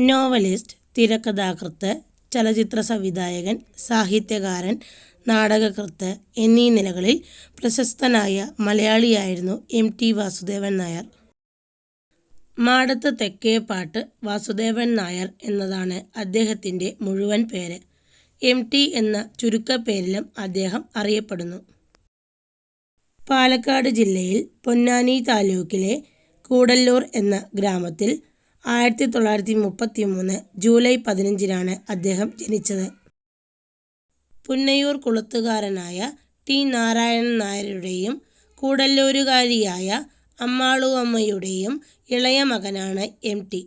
Novelist തിരക്കഥാകൃത്ത് ചലച്ചിത്ര സംവിധായകൻ സാഹിത്യകാരൻ നാടകകൃത്ത് എന്നീ നിലകളിൽ പ്രശസ്തനായ മലയാളിയായിരുന്നു എം ടി വാസുദേവൻ നായർ. മാടത്ത് തെക്കേപ്പാട്ട് വാസുദേവൻ നായർ എന്നതാണ് അദ്ദേഹത്തിന്റെ മുഴുവൻ പേര്. എം ടി എന്ന ചുരുക്കപ്പേരിലും അദ്ദേഹം അറിയപ്പെടുന്നു. പാലക്കാട് ജില്ലയിൽ പൊന്നാനി താലൂക്കിലെ കൂടല്ലൂർ എന്ന ഗ്രാമത്തിൽ ആയിരത്തി തൊള്ളായിരത്തി മുപ്പത്തി മൂന്ന് ജൂലൈ പതിനഞ്ചിനാണ് അദ്ദേഹം ജനിച്ചത്. പുന്നയൂർ കുളത്തുകാരനായ ടി നാരായണൻ നായരുടെയും കൂടല്ലൂരുകാരിയായ അമ്മാളു അമ്മയുടെയും ഇളയ മകനാണ് എം ടി.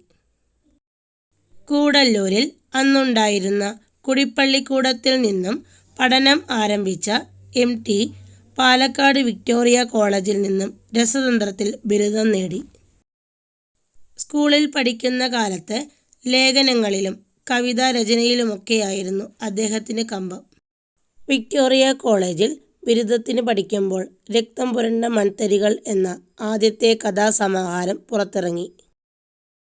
കൂടല്ലൂരിൽ അന്നുണ്ടായിരുന്ന കുടിപ്പള്ളിക്കൂടത്തിൽ നിന്നും പഠനം ആരംഭിച്ച എം ടി പാലക്കാട് വിക്ടോറിയ കോളേജിൽ നിന്നും രസതന്ത്രത്തിൽ ബിരുദം നേടി. സ്കൂളിൽ പഠിക്കുന്ന കാലത്ത് ലേഖനങ്ങളിലും കവിതാ രചനയിലുമൊക്കെയായിരുന്നു അദ്ദേഹത്തിന് കമ്പം. വിക്ടോറിയ കോളേജിൽ ബിരുദത്തിന് പഠിക്കുമ്പോൾ രക്തം പുരണ്ട മൺതരികൾ എന്ന ആദ്യത്തെ കഥാസമാഹാരം പുറത്തിറങ്ങി.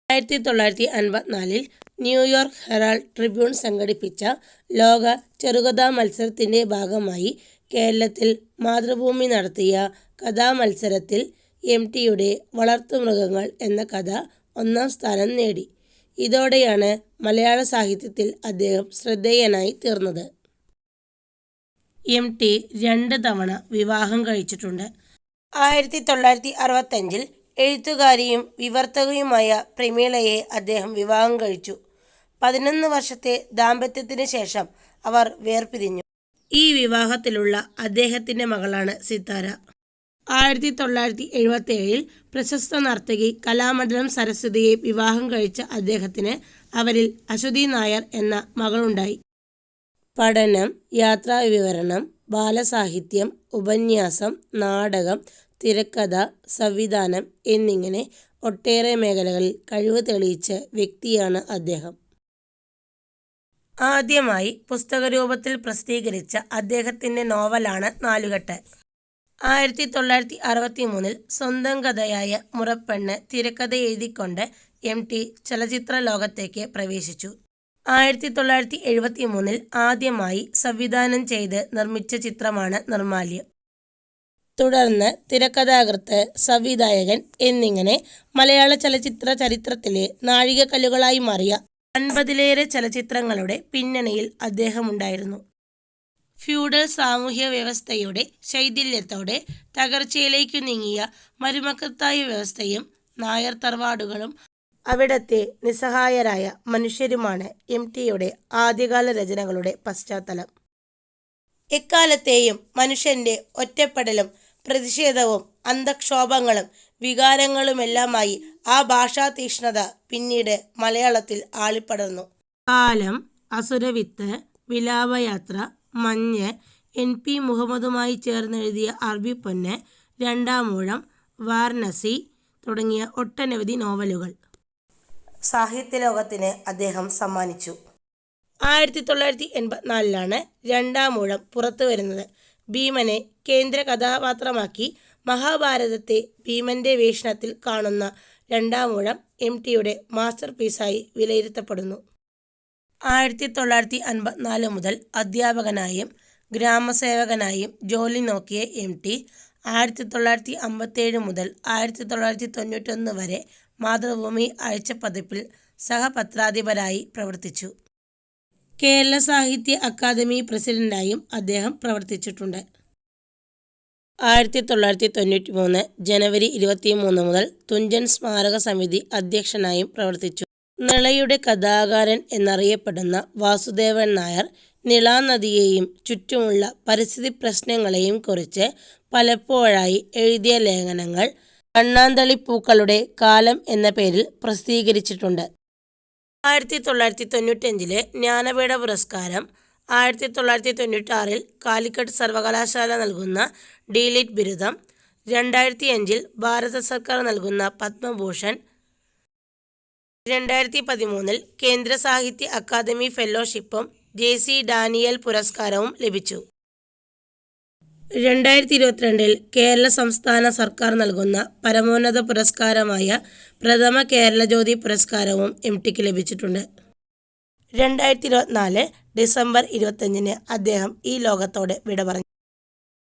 ആയിരത്തി തൊള്ളായിരത്തി അൻപത്തിനാലിൽ ന്യൂയോർക്ക് ഹെറാൾഡ് ട്രിബ്യൂൺ സംഘടിപ്പിച്ച ലോക ചെറുകഥാ മത്സരത്തിന്റെ ഭാഗമായി കേരളത്തിൽ മാതൃഭൂമി നടത്തിയ കഥാമത്സരത്തിൽ എം ടിയുടെ വളർത്തുമൃഗങ്ങൾ എന്ന കഥ ഒന്നാം സ്ഥാനം നേടി. ഇതോടെയാണ് മലയാള സാഹിത്യത്തിൽ അദ്ദേഹം ശ്രദ്ധേയനായി തീർന്നത്. എം ടി രണ്ട് തവണ വിവാഹം കഴിച്ചിട്ടുണ്ട്. ആയിരത്തി തൊള്ളായിരത്തി അറുപത്തഞ്ചിൽ എഴുത്തുകാരിയും വിവർത്തകയുമായ പ്രമീളയെ അദ്ദേഹം വിവാഹം കഴിച്ചു. പതിനൊന്ന് വർഷത്തെ ദാമ്പത്യത്തിന് ശേഷം അവർ വേർപിരിഞ്ഞു. ഈ വിവാഹത്തിലുള്ള അദ്ദേഹത്തിന്റെ മകളാണ് സിത്താര. ആയിരത്തി തൊള്ളായിരത്തി പ്രശസ്ത നർത്തകി കലാമണ്ഡലം സരസ്വതിയെ വിവാഹം കഴിച്ച അദ്ദേഹത്തിന് അവരിൽ അശ്വതി നായർ എന്ന മകളുണ്ടായി. പഠനം യാത്രാവിവരണം ബാലസാഹിത്യം ഉപന്യാസം നാടകം തിരക്കഥ സംവിധാനം എന്നിങ്ങനെ ഒട്ടേറെ മേഖലകളിൽ കഴിവ് തെളിയിച്ച വ്യക്തിയാണ് അദ്ദേഹം. ആദ്യമായി പുസ്തകരൂപത്തിൽ പ്രസിദ്ധീകരിച്ച അദ്ദേഹത്തിന്റെ നോവലാണ് നാലുകെട്ട്. ആയിരത്തി തൊള്ളായിരത്തി അറുപത്തി മൂന്നിൽ സ്വന്തം കഥയായ മുറപ്പെണ്ണ് തിരക്കഥ എഴുതിക്കൊണ്ട് എം ടി ചലച്ചിത്ര ലോകത്തേക്ക് പ്രവേശിച്ചു. ആയിരത്തി തൊള്ളായിരത്തി എഴുപത്തി മൂന്നിൽ ആദ്യമായി സംവിധാനം ചെയ്ത് നിർമ്മിച്ച ചിത്രമാണ് നിർമാല്യം. തുടർന്ന് തിരക്കഥാകൃത്ത് സംവിധായകൻ എന്നിങ്ങനെ മലയാള ചലച്ചിത്ര ചരിത്രത്തിലെ നാഴികക്കല്ലുകളായി മാറിയ അൻപതിലേറെ ചലച്ചിത്രങ്ങളുടെ പിന്നണിയിൽ അദ്ദേഹമുണ്ടായിരുന്നു. ഫ്യൂഡൽ സാമൂഹ്യ വ്യവസ്ഥയുടെ ശൈഥില്യത്തോടെ തകർച്ചയിലേക്കു നീങ്ങിയ മരുമക്കത്തായ വ്യവസ്ഥയും നായർ തറവാടുകളും അവിടത്തെ നിസ്സഹായരായ മനുഷ്യരുമാണ് എം ടിയുടെ ആദ്യകാല രചനകളുടെ പശ്ചാത്തലം. എക്കാലത്തെയും മനുഷ്യന്റെ ഒറ്റപ്പെടലും പ്രതിഷേധവും അന്തക്ഷോഭങ്ങളും വികാരങ്ങളുമെല്ലാമായി ആ ഭാഷാ തീക്ഷ്ണത പിന്നീട് മലയാളത്തിൽ ആളിപ്പടർന്നു. കാലം അസുരവിത്ത് വിലാപയാത്ര മഞ്ഞ് എൻ പി മുഹമ്മദുമായി ചേർന്നെഴുതിയ അറബി പൊന്ന് രണ്ടാമൂഴം വാരണസി തുടങ്ങിയ ഒട്ടനവധി നോവലുകൾ. സാഹിത്യ സാഹിത്യലോകത്തിന് അദ്ദേഹം സമ്മാനിച്ചു. ആയിരത്തി തൊള്ളായിരത്തി എൺപത്തിനാലിലാണ് രണ്ടാമൂഴം പുറത്തു വരുന്നത്. ഭീമനെ കേന്ദ്ര കഥാപാത്രമാക്കി മഹാഭാരതത്തെ ഭീമന്റെ വീക്ഷണത്തിൽ കാണുന്ന രണ്ടാമൂഴം എം ടിയുടെ മാസ്റ്റർ പീസായി വിലയിരുത്തപ്പെടുന്നു. ആയിരത്തി തൊള്ളായിരത്തി അൻപത്തിനാല് മുതൽ അധ്യാപകനായും ഗ്രാമസേവകനായും ജോലി നോക്കിയ എം ടി ആയിരത്തി തൊള്ളായിരത്തി അമ്പത്തേഴ് മുതൽ ആയിരത്തി തൊള്ളായിരത്തി തൊണ്ണൂറ്റൊന്ന് വരെ മാതൃഭൂമി ആഴ്ചപ്പതിപ്പിൽ സഹപത്രാധിപരായി പ്രവർത്തിച്ചു. കേരള സാഹിത്യ അക്കാദമി പ്രസിഡന്റായും അദ്ദേഹം പ്രവർത്തിച്ചിട്ടുണ്ട്. ആയിരത്തി തൊള്ളായിരത്തി തൊണ്ണൂറ്റി മൂന്ന് ജനുവരി ഇരുപത്തി മൂന്ന് മുതൽ തുഞ്ചൻ സ്മാരക സമിതി അധ്യക്ഷനായും പ്രവർത്തിച്ചു. നിളയുടെ കഥാകാരൻ എന്നറിയപ്പെടുന്ന വാസുദേവൻ നായർ നിളാനദിയെയും ചുറ്റുമുള്ള പരിസ്ഥിതി പ്രശ്നങ്ങളെയും കുറിച്ച് പലപ്പോഴായി എഴുതിയ ലേഖനങ്ങൾ കണ്ണാന്തളിപ്പൂക്കളുടെ കാലം എന്ന പേരിൽ പ്രസിദ്ധീകരിച്ചിട്ടുണ്ട്. ആയിരത്തി തൊള്ളായിരത്തി തൊണ്ണൂറ്റഞ്ചിലെ ജ്ഞാനപീഠ പുരസ്കാരം ആയിരത്തി തൊള്ളായിരത്തി തൊണ്ണൂറ്റാറിൽ കാലിക്കറ്റ് സർവകലാശാല നൽകുന്ന ഡീലിറ്റ് ബിരുദം രണ്ടായിരത്തി അഞ്ചിൽ ഭാരത സർക്കാർ നൽകുന്ന പത്മഭൂഷൺ രണ്ടായിരത്തി പതിമൂന്നിൽ കേന്ദ്ര സാഹിത്യ അക്കാദമി ഫെലോഷിപ്പും ജെ സി ഡാനിയൽ പുരസ്കാരവും ലഭിച്ചു. രണ്ടായിരത്തി ഇരുപത്തിരണ്ടിൽ കേരള സംസ്ഥാന സർക്കാർ നൽകുന്ന പരമോന്നത പുരസ്കാരമായ പ്രഥമ കേരള ജ്യോതി പുരസ്കാരവും എം ടിക്ക് ലഭിച്ചിട്ടുണ്ട്. രണ്ടായിരത്തി ഇരുപത്തിനാല് ഡിസംബർ ഇരുപത്തഞ്ചിന് അദ്ദേഹം ഈ ലോകത്തോട് വിട പറഞ്ഞു.